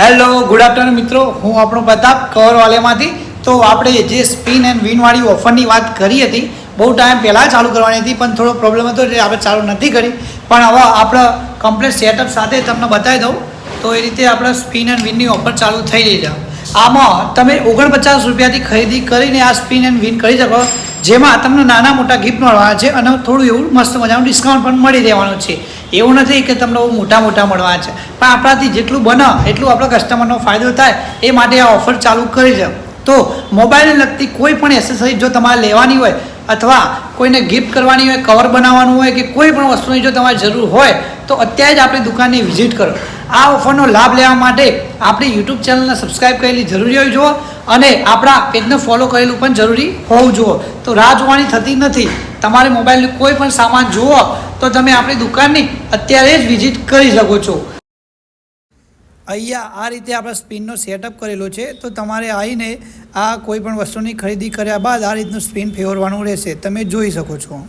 Hello good afternoon મિત્રો. હું આપણો પ્રતાપ કવરવાલેમાંથી તો આપણે જે સ્પિન એન્ડ વિનવાળી ઓફરની વાત કરી હતી, બહુ ટાઈમ પહેલાં ચાલુ કરવાની હતી, પણ થોડો પ્રોબ્લેમ હતો એટલે આપણે ચાલુ નથી કરી. પણ હવે આપણે કમ્પ્લીટ સેટઅપ સાથે તમને બતાવી દઉં. તો એ રીતે આપણે સ્પિન એન્ડ વિનની ઓફર ચાલુ થઈ રહી છે. આમાં તમે ઓગણપચાસ રૂપિયાથી ખરીદી કરીને આ સ્પિન એન્ડ વિન કરી શકો. જેમાં તમને નાના મોટા ગિફ્ટ મળવાના છે અને થોડું એવું મસ્ત મજાનું ડિસ્કાઉન્ટ પણ મળી રહેવાનું છે. એવું નથી કે તમને મોટા મોટા મળવાના છે. પણ આપણાથી જેટલું બને, એટલું આપણા કસ્ટમરનો ફાયદો થાય એ માટે આ ઓફર ચાલુ કરી છે. તો મોબાઈલને લગતી કોઈ પણ એસેસરી જો તમારે લેવાની હોય અથવા કોઈને ગિફ્ટ કરવાની હોય કવર બનાવવાનું હોય કે કોઈ પણ વસ્તુની જો તમારે જરૂર હોય, તો અત્યારે જ આપણી દુકાનની વિઝિટ કરો. આ ઓફરનો લાભ લેવા માટે આપણી યુટ્યુબ ચેનલને સબસ્ક્રાઈબ કરેલી જરૂરી હોવી જુઓ અને આપણા પેજને ફોલો કરેલું પણ જરૂરી હોવું જુઓ. તો રાહ જોવાની થતી નથી. તમારે મોબાઈલનું કોઈ પણ સામાન જુઓ તો તમે આપણી દુકાનની અત્યારે જ વિઝિટ કરી શકો છો. અહીંયા આ રીતે આપણે સ્પિનનો સેટઅપ કરેલો છે. તો તમારે આવીને આ કોઈ પણ વસ્તુની ખરીદી કર્યા બાદ આ રીતનું સ્પિન ફેરવવાનું રહેશે. તમે જોઈ શકો છો.